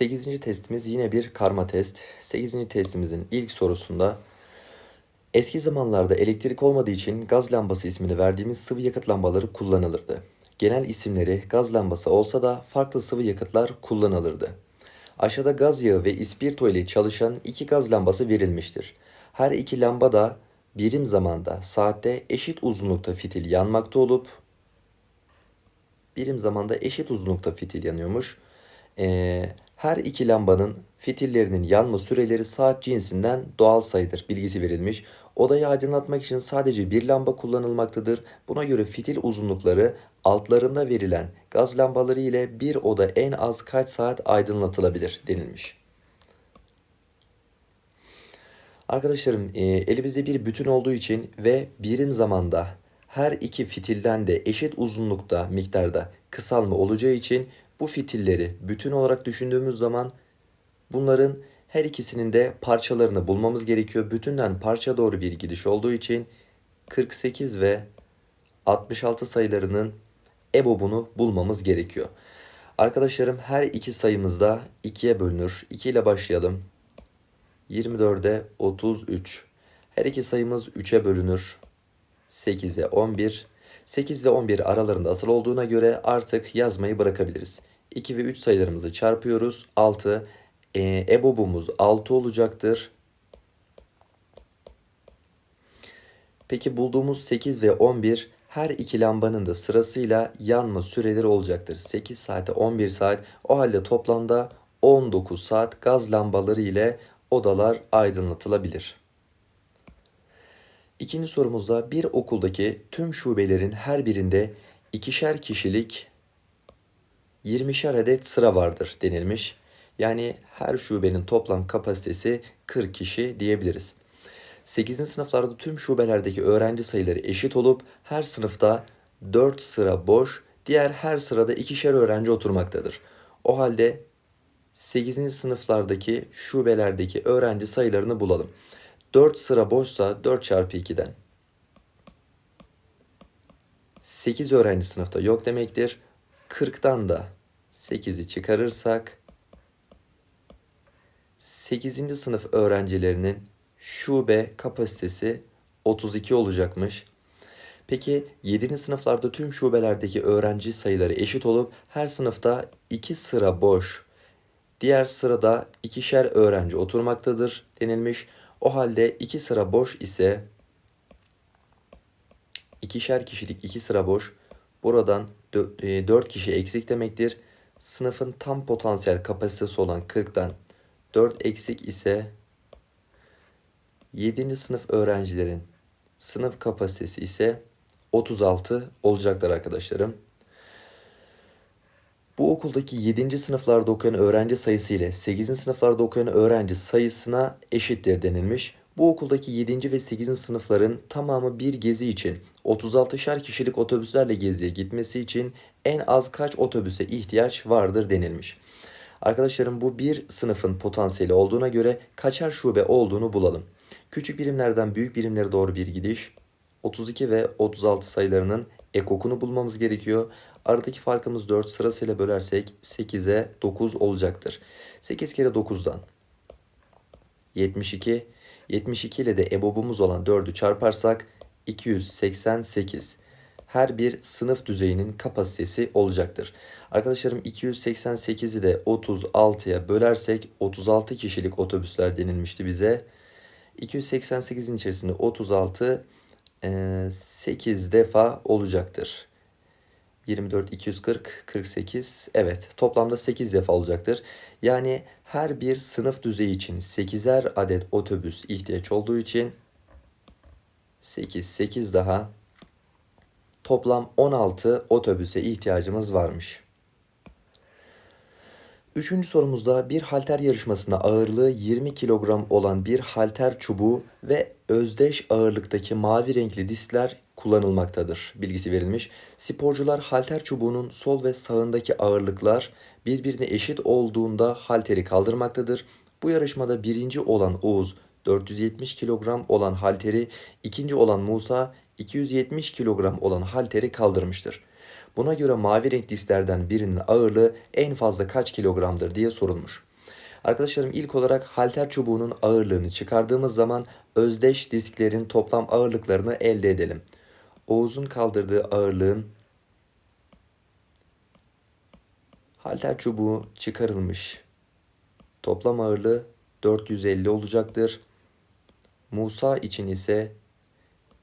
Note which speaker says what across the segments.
Speaker 1: 8. testimiz yine bir karma test. 8. testimizin ilk sorusunda eski zamanlarda elektrik olmadığı için gaz lambası ismini verdiğimiz sıvı yakıt lambaları kullanılırdı. Genel isimleri gaz lambası olsa da farklı sıvı yakıtlar kullanılırdı. Aşağıda gaz yağı ve ispirto ile çalışan iki gaz lambası verilmiştir. Her iki lamba da birim zamanda saatte eşit uzunlukta fitil yanmakta olup birim zamanda eşit uzunlukta fitil yanıyormuş. Ee, her iki lambanın fitillerinin yanma süreleri saat cinsinden doğal sayıdır bilgisi verilmiş. Odayı aydınlatmak için sadece bir lamba kullanılmaktadır. Buna göre fitil uzunlukları altlarında verilen gaz lambaları ile bir oda en az kaç saat aydınlatılabilir denilmiş. Arkadaşlarım e, elimizde bir bütün olduğu için ve birim zamanda her iki fitilden de eşit uzunlukta miktarda kısalma olacağı için bu fitilleri bütün olarak düşündüğümüz zaman bunların her ikisinin de parçalarını bulmamız gerekiyor. Bütünden parça doğru bir gidiş olduğu için 48 ve 66 sayılarının EBOB'unu bulmamız gerekiyor. Arkadaşlarım her iki sayımızda 2'ye bölünür. 2 ile başlayalım. 24'e 33. Her iki sayımız 3'e bölünür. 8'e 11. 8 ve 11 aralarında asıl olduğuna göre artık yazmayı bırakabiliriz. 2 ve 3 sayılarımızı çarpıyoruz. 6. E, EBOB'umuz 6 olacaktır. Peki bulduğumuz 8 ve 11 her iki lambanın da sırasıyla yanma süreleri olacaktır. 8 saate 11 saat o halde toplamda 19 saat gaz lambaları ile odalar aydınlatılabilir. İkinci sorumuzda bir okuldaki tüm şubelerin her birinde ikişer kişilik 20'şer adet sıra vardır denilmiş. Yani her şubenin toplam kapasitesi 40 kişi diyebiliriz. 8. sınıflarda tüm şubelerdeki öğrenci sayıları eşit olup her sınıfta 4 sıra boş, diğer her sırada ikişer öğrenci oturmaktadır. O halde 8. sınıflardaki şubelerdeki öğrenci sayılarını bulalım. 4 sıra boşsa 4 çarpı 2'den. 8 öğrenci sınıfta yok demektir. 40'tan da 8'i çıkarırsak 8. sınıf öğrencilerinin şube kapasitesi 32 olacakmış. Peki 7. sınıflarda tüm şubelerdeki öğrenci sayıları eşit olup her sınıfta 2 sıra boş, diğer sırada ikişer öğrenci oturmaktadır denilmiş. O halde 2 sıra boş ise ikişer kişilik 2 sıra boş. Buradan 4 kişi eksik demektir. Sınıfın tam potansiyel kapasitesi olan 40'tan 4 eksik ise 7. sınıf öğrencilerin sınıf kapasitesi ise 36 olacaktır arkadaşlarım. Bu okuldaki 7. sınıflarda okuyan öğrenci sayısı ile 8. sınıflarda okuyan öğrenci sayısına eşittir denilmiş. Bu okuldaki 7. ve 8. sınıfların tamamı bir gezi için 36'şer kişilik otobüslerle geziye gitmesi için en az kaç otobüse ihtiyaç vardır denilmiş. Arkadaşlarım bu bir sınıfın potansiyeli olduğuna göre kaçar şube olduğunu bulalım. Küçük birimlerden büyük birimlere doğru bir gidiş. 32 ve 36 sayılarının ekokunu bulmamız gerekiyor. Aradaki farkımız 4 sırasıyla bölersek 8'e 9 olacaktır. 8 kere 9'dan 72. 72 ile de ebobumuz olan 4'ü çarparsak 288. Her bir sınıf düzeyinin kapasitesi olacaktır. Arkadaşlarım 288'i de 36'ya bölersek 36 kişilik otobüsler denilmişti bize. 288'in içerisinde 36 8 defa olacaktır. 24, 240, 48. Evet toplamda 8 defa olacaktır. Yani her bir sınıf düzeyi için 8'er adet otobüs ihtiyaç olduğu için 8, 8 daha toplam 16 otobüse ihtiyacımız varmış. Üçüncü sorumuzda bir halter yarışmasında ağırlığı 20 kilogram olan bir halter çubuğu ve özdeş ağırlıktaki mavi renkli diskler kullanılmaktadır bilgisi verilmiş. Sporcular halter çubuğunun sol ve sağındaki ağırlıklar birbirine eşit olduğunda halteri kaldırmaktadır. Bu yarışmada birinci olan Oğuz 470 kilogram olan halteri, ikinci olan Musa 270 kilogram olan halteri kaldırmıştır. Buna göre mavi renk disklerden birinin ağırlığı en fazla kaç kilogramdır diye sorulmuş. Arkadaşlarım ilk olarak halter çubuğunun ağırlığını çıkardığımız zaman özdeş disklerin toplam ağırlıklarını elde edelim. Oğuz'un kaldırdığı ağırlığın halter çubuğu çıkarılmış. Toplam ağırlığı 450 olacaktır. Musa için ise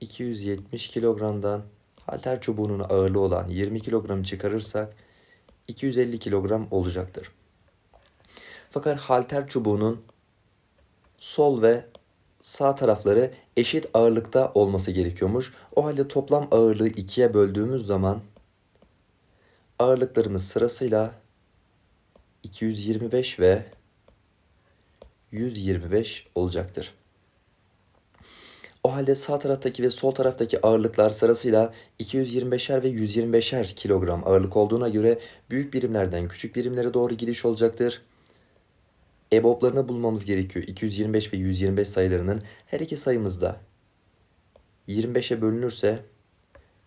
Speaker 1: 270 kilogramdan halter çubuğunun ağırlığı olan 20 kilogram çıkarırsak 250 kilogram olacaktır. Fakat halter çubuğunun sol ve sağ tarafları eşit ağırlıkta olması gerekiyormuş. O halde toplam ağırlığı ikiye böldüğümüz zaman ağırlıklarımız sırasıyla 225 ve 125 olacaktır. O halde sağ taraftaki ve sol taraftaki ağırlıklar sırasıyla 225'er ve 125'er kilogram ağırlık olduğuna göre büyük birimlerden küçük birimlere doğru gidiş olacaktır. EBOB'larını bulmamız gerekiyor. 225 ve 125 sayılarının her iki sayımızda 25'e bölünürse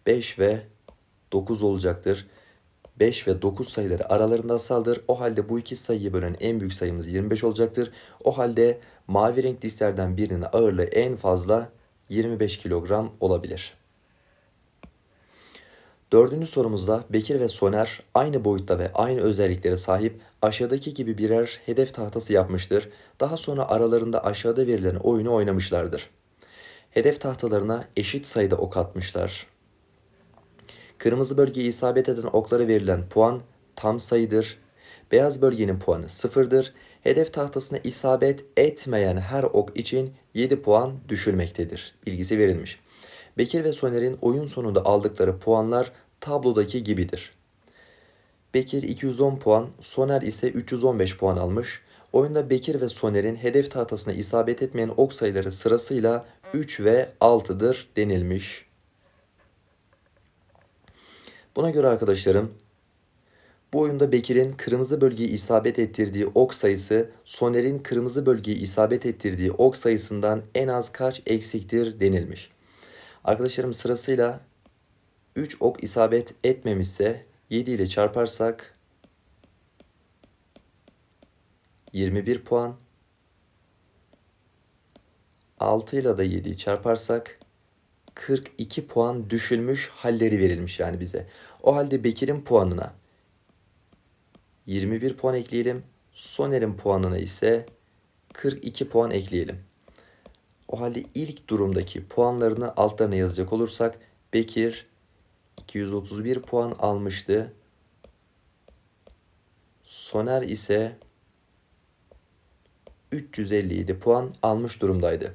Speaker 1: 5 ve 9 olacaktır. 5 ve 9 sayıları aralarında asaldır. O halde bu iki sayıyı bölen en büyük sayımız 25 olacaktır. O halde mavi renk disklerden birinin ağırlığı en fazla 25 kilogram olabilir. Dördüncü sorumuzda Bekir ve Soner aynı boyutta ve aynı özelliklere sahip aşağıdaki gibi birer hedef tahtası yapmıştır. Daha sonra aralarında aşağıda verilen oyunu oynamışlardır. Hedef tahtalarına eşit sayıda ok atmışlar. Kırmızı bölgeye isabet eden oklara verilen puan tam sayıdır. Beyaz bölgenin puanı sıfırdır. Hedef tahtasına isabet etmeyen her ok için 7 puan düşülmektedir. Bilgisi verilmiş. Bekir ve Soner'in oyun sonunda aldıkları puanlar tablodaki gibidir. Bekir 210 puan, Soner ise 315 puan almış. Oyunda Bekir ve Soner'in hedef tahtasına isabet etmeyen ok sayıları sırasıyla 3 ve 6'dır denilmiş. Buna göre arkadaşlarım bu oyunda Bekir'in kırmızı bölgeyi isabet ettirdiği ok sayısı Soner'in kırmızı bölgeyi isabet ettirdiği ok sayısından en az kaç eksiktir denilmiş. Arkadaşlarım sırasıyla 3 ok isabet etmemişse 7 ile çarparsak 21 puan. 6 ile de 7'yi çarparsak 42 puan düşülmüş halleri verilmiş yani bize. O halde Bekir'in puanına 21 puan ekleyelim. Soner'in puanına ise 42 puan ekleyelim. O halde ilk durumdaki puanlarını altlarına yazacak olursak Bekir 231 puan almıştı. Soner ise 357 puan almış durumdaydı.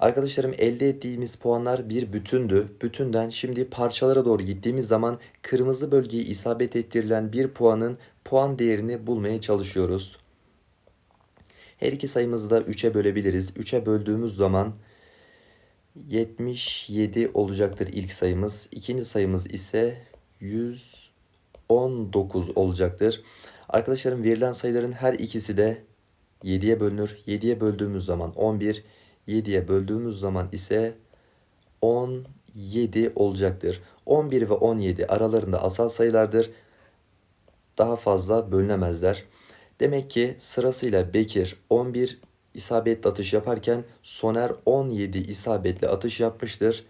Speaker 1: Arkadaşlarım elde ettiğimiz puanlar bir bütündü. Bütünden şimdi parçalara doğru gittiğimiz zaman kırmızı bölgeye isabet ettirilen bir puanın puan değerini bulmaya çalışıyoruz. Her iki sayımızı da 3'e bölebiliriz. 3'e böldüğümüz zaman 77 olacaktır ilk sayımız. İkinci sayımız ise 119 olacaktır. Arkadaşlarım verilen sayıların her ikisi de 7'ye bölünür. 7'ye böldüğümüz zaman 11, 7'ye böldüğümüz zaman ise 17 olacaktır. 11 ve 17 aralarında asal sayılardır. Daha fazla bölünemezler. Demek ki sırasıyla Bekir 11 isabetli atış yaparken Soner 17 isabetli atış yapmıştır.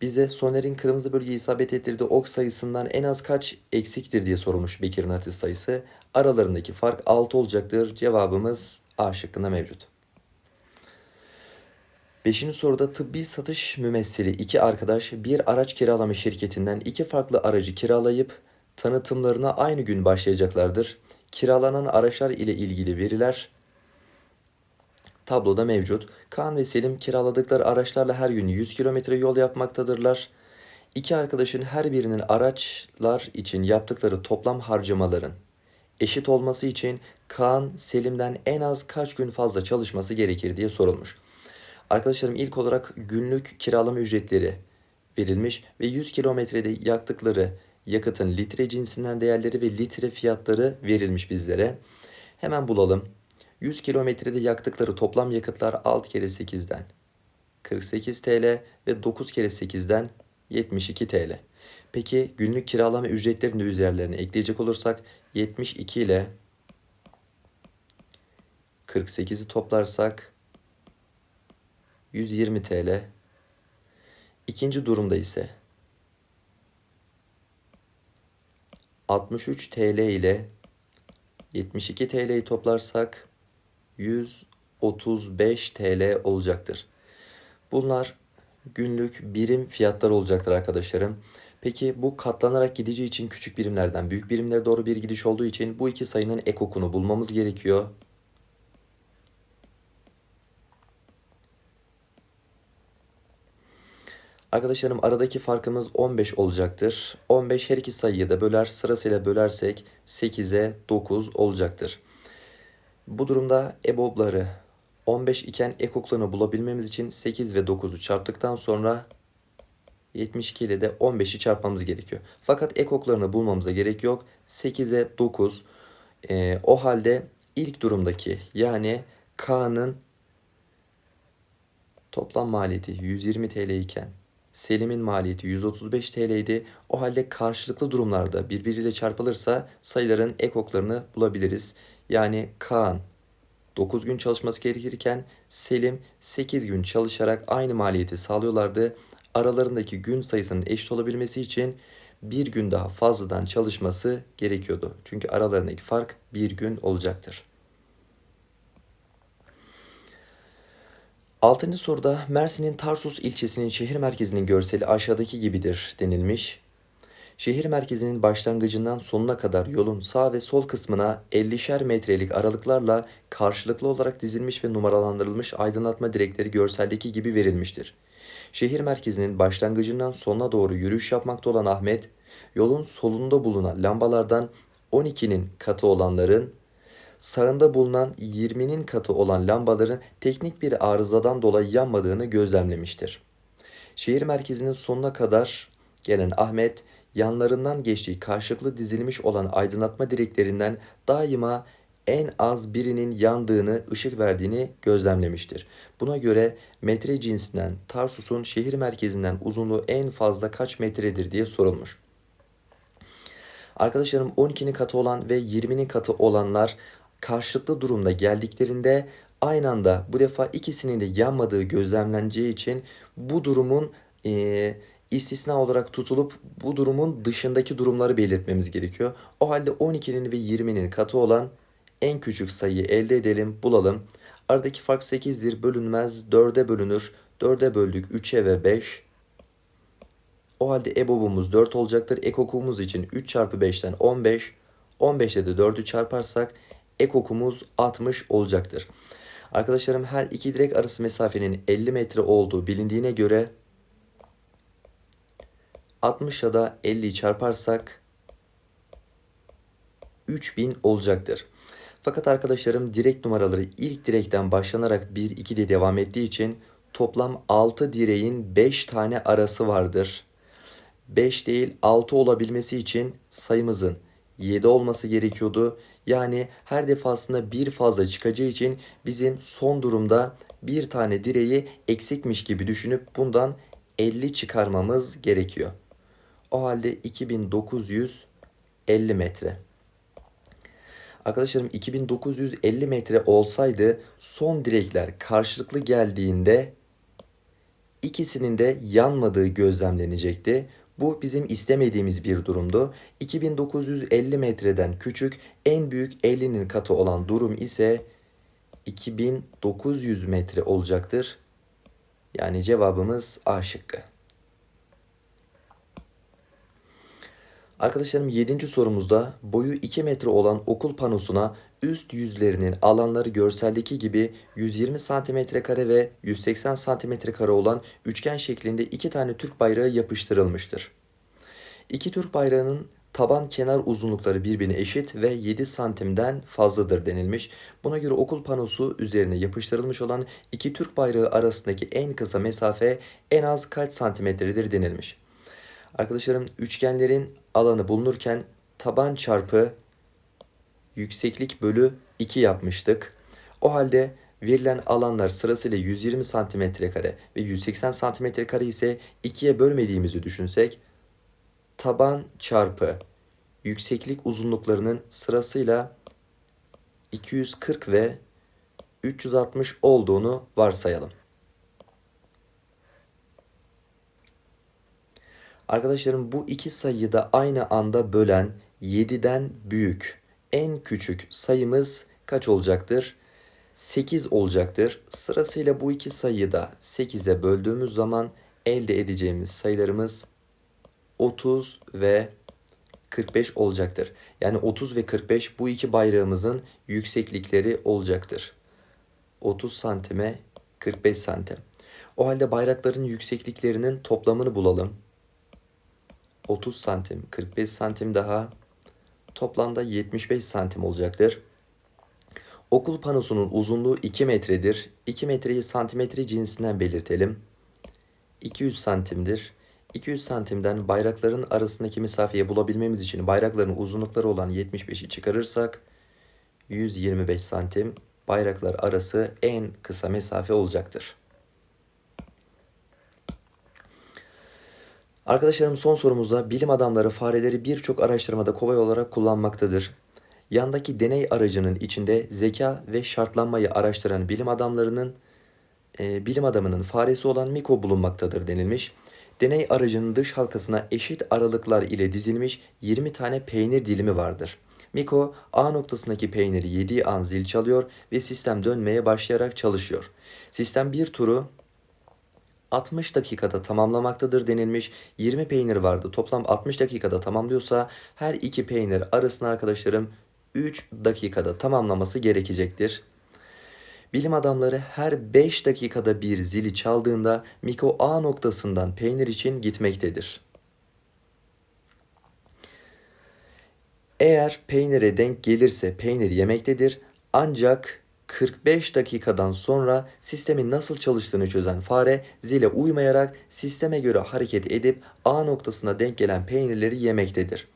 Speaker 1: Bize Soner'in kırmızı bölgeye isabet ettirdiği ok sayısından en az kaç eksiktir diye sorulmuş Bekir'in atış sayısı. Aralarındaki fark 6 olacaktır. Cevabımız A şıkkında mevcut. Beşinci soruda tıbbi satış mümessili iki arkadaş bir araç kiralama şirketinden iki farklı aracı kiralayıp tanıtımlarına aynı gün başlayacaklardır. Kiralanan araçlar ile ilgili veriler tabloda mevcut. Kaan ve Selim kiraladıkları araçlarla her gün 100 kilometre yol yapmaktadırlar. İki arkadaşın her birinin araçlar için yaptıkları toplam harcamaların eşit olması için Kaan Selim'den en az kaç gün fazla çalışması gerekir diye sorulmuş. Arkadaşlarım ilk olarak günlük kiralama ücretleri verilmiş ve 100 kilometrede yaktıkları yakıtın litre cinsinden değerleri ve litre fiyatları verilmiş bizlere. Hemen bulalım. 100 kilometrede yaktıkları toplam yakıtlar 6 kere 8'den 48 TL ve 9 kere 8'den 72 TL. Peki günlük kiralama ücretlerini de üzerlerine ekleyecek olursak 72 ile 48'i toplarsak 120 TL. İkinci durumda ise 63 TL ile 72 TL'yi toplarsak 135 TL olacaktır. Bunlar günlük birim fiyatlar olacaktır arkadaşlarım. Peki bu katlanarak gideceği için küçük birimlerden büyük birimlere doğru bir gidiş olduğu için bu iki sayının ekokunu bulmamız gerekiyor. Arkadaşlarım aradaki farkımız 15 olacaktır. 15 her iki sayıyı da böler sırasıyla bölersek 8'e 9 olacaktır. Bu durumda EBOB'ları 15 iken ekoklarını bulabilmemiz için 8 ve 9'u çarptıktan sonra 72 ile de 15'i çarpmamız gerekiyor. Fakat ekoklarını bulmamıza gerek yok. 8'e 9. Ee, o halde ilk durumdaki yani K'nın toplam maliyeti 120 TL iken Selim'in maliyeti 135 TL idi. O halde karşılıklı durumlarda birbiriyle çarpılırsa sayıların ekoklarını bulabiliriz. Yani Kaan 9 gün çalışması gerekirken Selim 8 gün çalışarak aynı maliyeti sağlıyorlardı. Aralarındaki gün sayısının eşit olabilmesi için bir gün daha fazladan çalışması gerekiyordu. Çünkü aralarındaki fark bir gün olacaktır. Altıncı soruda Mersin'in Tarsus ilçesinin şehir merkezinin görseli aşağıdaki gibidir denilmiş. Şehir merkezinin başlangıcından sonuna kadar yolun sağ ve sol kısmına 50'şer metrelik aralıklarla karşılıklı olarak dizilmiş ve numaralandırılmış aydınlatma direkleri görseldeki gibi verilmiştir. Şehir merkezinin başlangıcından sonuna doğru yürüyüş yapmakta olan Ahmet, yolun solunda bulunan lambalardan 12'nin katı olanların sağında bulunan 20'nin katı olan lambaların teknik bir arızadan dolayı yanmadığını gözlemlemiştir. Şehir merkezinin sonuna kadar gelen Ahmet, yanlarından geçtiği karşılıklı dizilmiş olan aydınlatma direklerinden daima en az birinin yandığını, ışık verdiğini gözlemlemiştir. Buna göre metre cinsinden Tarsus'un şehir merkezinden uzunluğu en fazla kaç metredir diye sorulmuş. Arkadaşlarım 12'nin katı olan ve 20'nin katı olanlar karşılıklı durumda geldiklerinde aynı anda bu defa ikisinin de yanmadığı gözlemleneceği için bu durumun e, istisna olarak tutulup bu durumun dışındaki durumları belirtmemiz gerekiyor. O halde 12'nin ve 20'nin katı olan en küçük sayıyı elde edelim, bulalım. Aradaki fark 8'dir, bölünmez, 4'e bölünür. 4'e böldük 3'e ve 5. O halde EBOB'umuz 4 olacaktır. Ekokumuz için 3 çarpı 5'ten 15. 15'te de 4'ü çarparsak ekokumuz 60 olacaktır. Arkadaşlarım her iki direk arası mesafenin 50 metre olduğu bilindiğine göre 60 ya da 50'yi çarparsak 3000 olacaktır. Fakat arkadaşlarım direk numaraları ilk direkten başlanarak 1 2 de devam ettiği için toplam 6 direğin 5 tane arası vardır. 5 değil 6 olabilmesi için sayımızın 7 olması gerekiyordu. Yani her defasında bir fazla çıkacağı için bizim son durumda bir tane direği eksikmiş gibi düşünüp bundan 50 çıkarmamız gerekiyor. O halde 2950 metre. Arkadaşlarım 2950 metre olsaydı son direkler karşılıklı geldiğinde ikisinin de yanmadığı gözlemlenecekti. Bu bizim istemediğimiz bir durumdu. 2950 metreden küçük en büyük 50'nin katı olan durum ise 2900 metre olacaktır. Yani cevabımız A şıkkı. Arkadaşlarım 7. sorumuzda boyu 2 metre olan okul panosuna üst yüzlerinin alanları görseldeki gibi 120 cm kare ve 180 cm kare olan üçgen şeklinde iki tane Türk bayrağı yapıştırılmıştır. İki Türk bayrağının taban kenar uzunlukları birbirine eşit ve 7 santimden fazladır denilmiş. Buna göre okul panosu üzerine yapıştırılmış olan iki Türk bayrağı arasındaki en kısa mesafe en az kaç santimetredir denilmiş. Arkadaşlarım üçgenlerin alanı bulunurken taban çarpı yükseklik bölü 2 yapmıştık. O halde verilen alanlar sırasıyla 120 cm kare ve 180 cm kare ise 2'ye bölmediğimizi düşünsek taban çarpı yükseklik uzunluklarının sırasıyla 240 ve 360 olduğunu varsayalım. Arkadaşlarım bu iki sayıyı da aynı anda bölen 7'den büyük en küçük sayımız kaç olacaktır? 8 olacaktır. Sırasıyla bu iki sayıyı da 8'e böldüğümüz zaman elde edeceğimiz sayılarımız 30 ve 45 olacaktır. Yani 30 ve 45 bu iki bayrağımızın yükseklikleri olacaktır. 30 santime 45 santim. O halde bayrakların yüksekliklerinin toplamını bulalım. 30 santim, 45 santim daha toplamda 75 santim olacaktır. Okul panosunun uzunluğu 2 metredir. 2 metreyi santimetre cinsinden belirtelim. 200 santimdir. 200 santimden bayrakların arasındaki mesafeyi bulabilmemiz için bayrakların uzunlukları olan 75'i çıkarırsak 125 santim bayraklar arası en kısa mesafe olacaktır. Arkadaşlarım son sorumuzda bilim adamları fareleri birçok araştırmada kobay olarak kullanmaktadır. Yandaki deney aracının içinde zeka ve şartlanmayı araştıran bilim adamlarının e, bilim adamının faresi olan Miko bulunmaktadır denilmiş. Deney aracının dış halkasına eşit aralıklar ile dizilmiş 20 tane peynir dilimi vardır. Miko A noktasındaki peyniri yediği an zil çalıyor ve sistem dönmeye başlayarak çalışıyor. Sistem bir turu 60 dakikada tamamlamaktadır denilmiş. 20 peynir vardı. Toplam 60 dakikada tamamlıyorsa her iki peynir arasında arkadaşlarım 3 dakikada tamamlaması gerekecektir. Bilim adamları her 5 dakikada bir zili çaldığında Miko A noktasından peynir için gitmektedir. Eğer peynire denk gelirse peynir yemektedir ancak 45 dakikadan sonra sistemin nasıl çalıştığını çözen fare zile uymayarak sisteme göre hareket edip A noktasına denk gelen peynirleri yemektedir.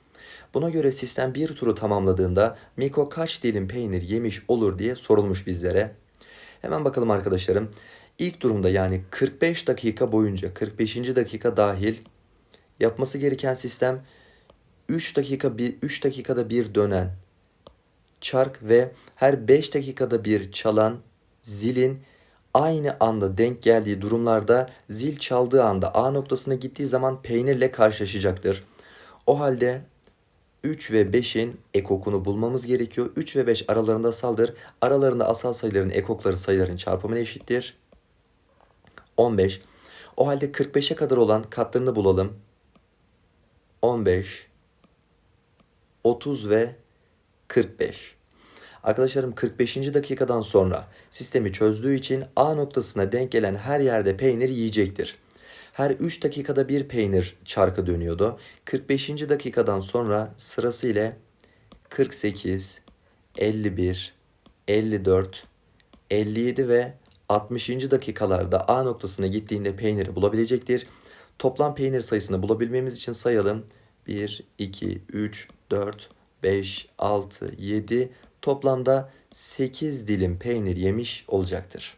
Speaker 1: Buna göre sistem bir turu tamamladığında Miko kaç dilim peynir yemiş olur diye sorulmuş bizlere. Hemen bakalım arkadaşlarım. İlk durumda yani 45 dakika boyunca 45. dakika dahil yapması gereken sistem 3 dakika bir 3 dakikada bir dönen çark ve her 5 dakikada bir çalan zilin aynı anda denk geldiği durumlarda zil çaldığı anda A noktasına gittiği zaman peynirle karşılaşacaktır. O halde 3 ve 5'in ekokunu bulmamız gerekiyor. 3 ve 5 aralarında asaldır. Aralarında asal sayıların ekokları sayıların çarpımına eşittir. 15. O halde 45'e kadar olan katlarını bulalım. 15, 30 ve 45. Arkadaşlarım 45. dakikadan sonra sistemi çözdüğü için A noktasına denk gelen her yerde peynir yiyecektir. Her 3 dakikada bir peynir çarkı dönüyordu. 45. dakikadan sonra sırasıyla 48, 51, 54, 57 ve 60. dakikalarda A noktasına gittiğinde peyniri bulabilecektir. Toplam peynir sayısını bulabilmemiz için sayalım. 1, 2, 3, 4, 5, 6, 7 toplamda 8 dilim peynir yemiş olacaktır.